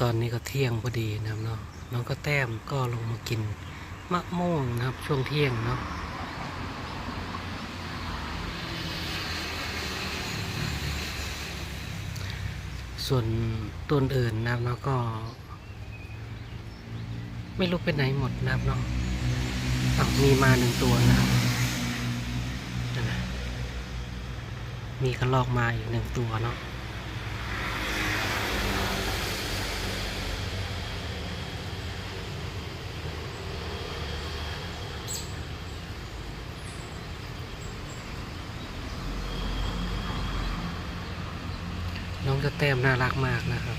ตอนนี้ก็เที่ยงพอดีนะครับเนาะน้องก็แต้มก็ลงมากินมะม่วงนะครับ ช่วงเที่ยงเนาะส่วนต้นอื่นนะครับเนาะก็ ไม่รู้ไปไหนหมดนะครับเนาะอ้าวมีมาหนึ่งตัวนะครับมีกระลอกมาอีกหนึ่งตัวเนาะ น้องจะแต้มน่ารักมากนะครับ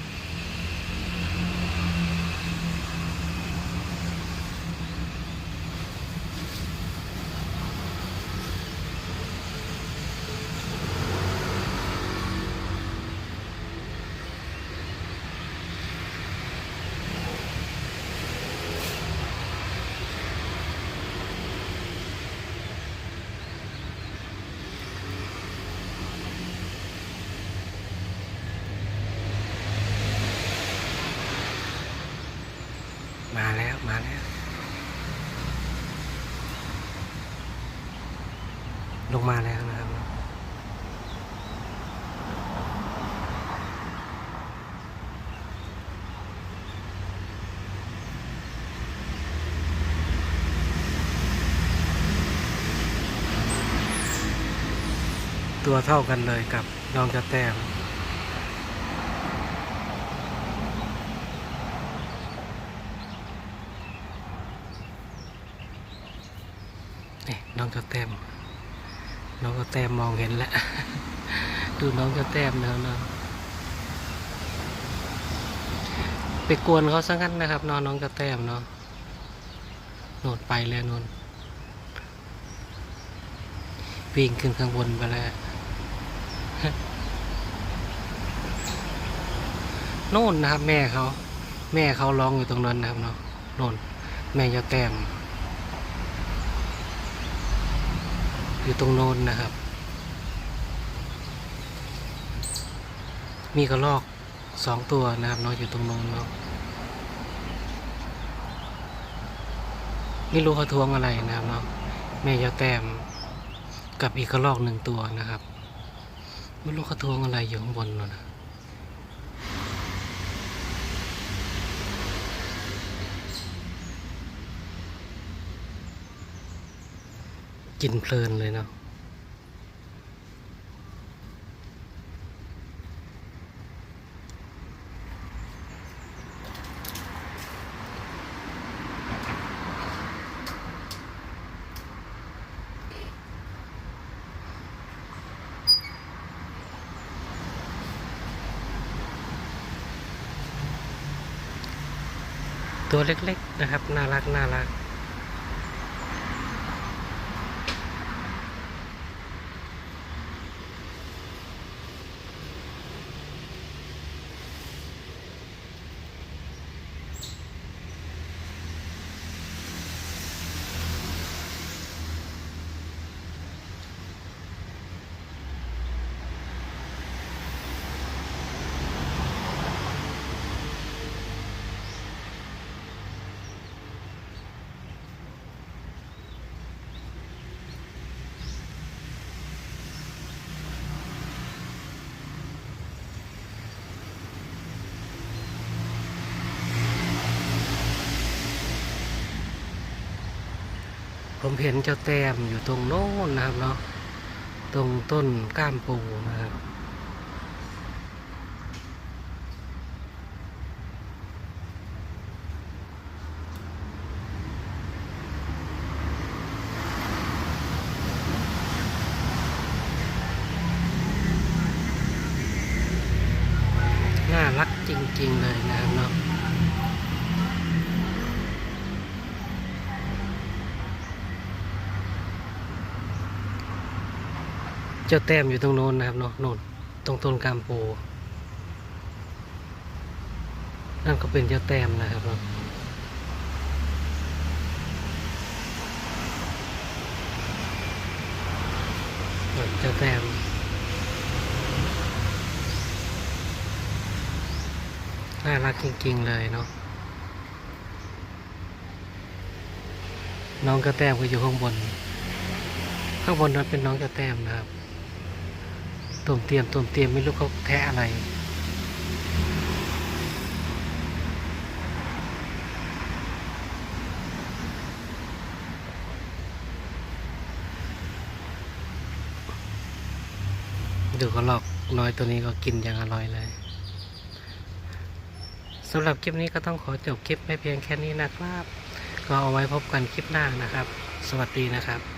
มาแล้วมาแล้ว ลงมาแล้วนะครับตัวเท่ากันเลยกับน้องจะแต้ม น้องจะแต้มน้องก็แต้มมองเห็นแล้ว ดูน้องจะแต้มแล้วเนาะไปกวนเขาซะงั้นนะครับนอนน้องจะแต้มเนาะโนดไปแล้วนนวิ่งขึ้นข้างบนไปแล้วโน่นนะครับ แม่เขา แม่เขาร้องอยู่ตรงนั้นนะครับเนาะโน่นแม่จะแต้ม อยู่ตรงโน้นนะครับ มีกระรอกสองตัวนะครับนอนอยู่ตรงโน้นเนาะไม่รู้เขาทวงอะไรนะครับเนาะแม่ยาแต้มกับอีกกระรอกหนึ่งตัวนะครับ ไม่รู้เขาทวงอะไรอยู่ข้างบนเนาะ กินเพลินเลยเนาะตัวเล็กๆนะครับ น่ารักน่ารัก ผมเห็นเจ้าแต้มอยู่ตรงโน้นนะครับเนาะตรงต้นก้ามปูนะครับน่ารักจริง ๆ เลยนะครับเนาะ เจ้าแต้มอยู่ตรงโน้นนะครับเนาะโน่นตรงต้นกามปูนั่นก็เป็นเจ้าแต้มนะครับเนาะเจ้าแต้มน่ารักจริงๆเลยเนาะน้องกระแตมก็อยู่ข้างบน ข้างบนนั้นเป็นน้องกระแตมนะครับ ตุ่มเตรียมตุ่มเตรียมไม่รู้เขาแทะอะไร ดูกระลอกน้อยตัวนี้ก็กินอย่างอร่อยเลยสำหรับคลิปนี้ก็ต้องขอจบคลิปไม่เพียงแค่นี้นะครับ ก็เอาไว้พบกันคลิปหน้านะครับ สวัสดีนะครับ